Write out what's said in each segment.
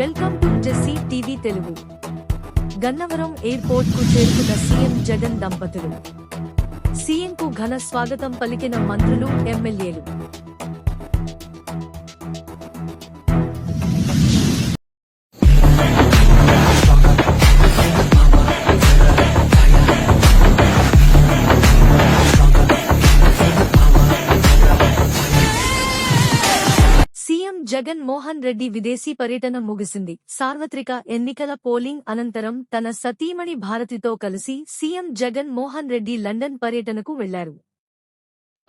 Welcome to జెస్సీ TV Telugu. Gannavaram ఎయిర్పోర్ట్కు చేరుకున్న సీఎం జగన్ దంపతులు. సీఎం కు ఘన స్వాగతం పలికిన మంత్రులు ఎమ్మెల్యేలు. జగన్ మోహన్ రెడ్డి విదేశీ పర్యటన ముగిసింది. సార్వత్రిక ఎన్నికల పోలింగ్ అనంతరం తన సతీమణి భారతితో కలిసి సీఎం జగన్ మోహన్ రెడ్డి లండన్ పర్యటనకు వెళ్ళారు.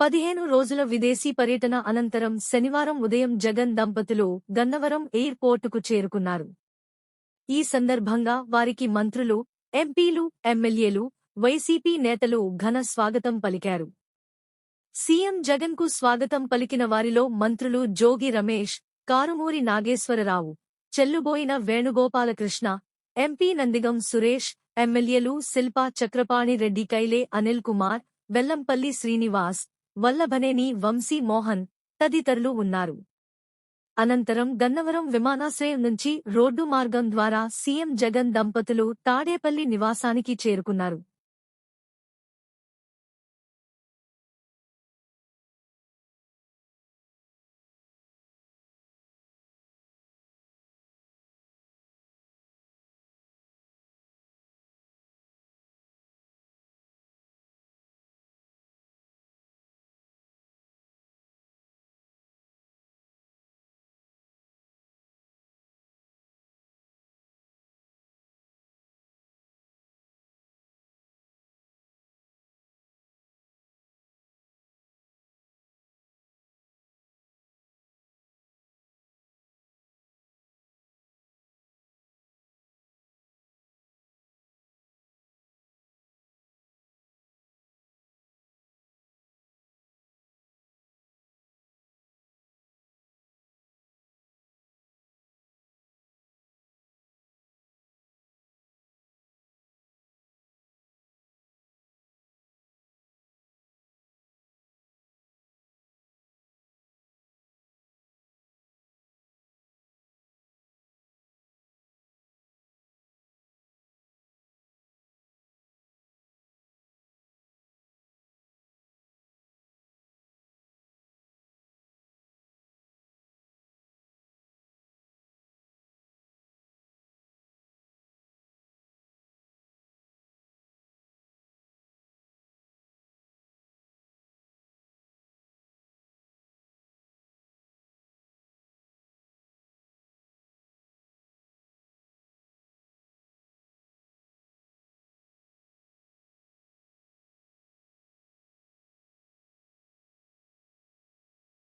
పదిహేను రోజుల విదేశీ పర్యటన అనంతరం శనివారం ఉదయం జగన్ దంపతులు గన్నవరం ఎయిర్పోర్టుకు చేరుకున్నారు. ఈ సందర్భంగా వారికి మంత్రులు ఎంపీలు ఎమ్మెల్యేలు వైసీపీ నేతలు ఘన స్వాగతం పలికారు. సీఎం జగన్కు స్వాగతం పలికిన వారిలో మంత్రులు జోగి రమేష్ కారుమూరి నాగేశ్వరరావు చెల్లుబోయిన వేణుగోపాలకృష్ణ ఎంపీ నందిగం సురేష్ ఎమ్మెల్యేలు శిల్పా చక్రపాణి రెడ్డి కైలే అనిల్ కుమార్ వెల్లంపల్లి శ్రీనివాస్ వల్లభనేని వంశీ మోహన్ తదితరులు ఉన్నారు. అనంతరం గన్నవరం విమానాశ్రయం నుంచి రోడ్డు మార్గం ద్వారా సీఎం జగన్ దంపతులు తాడేపల్లి నివాసానికి చేరుకున్నారు.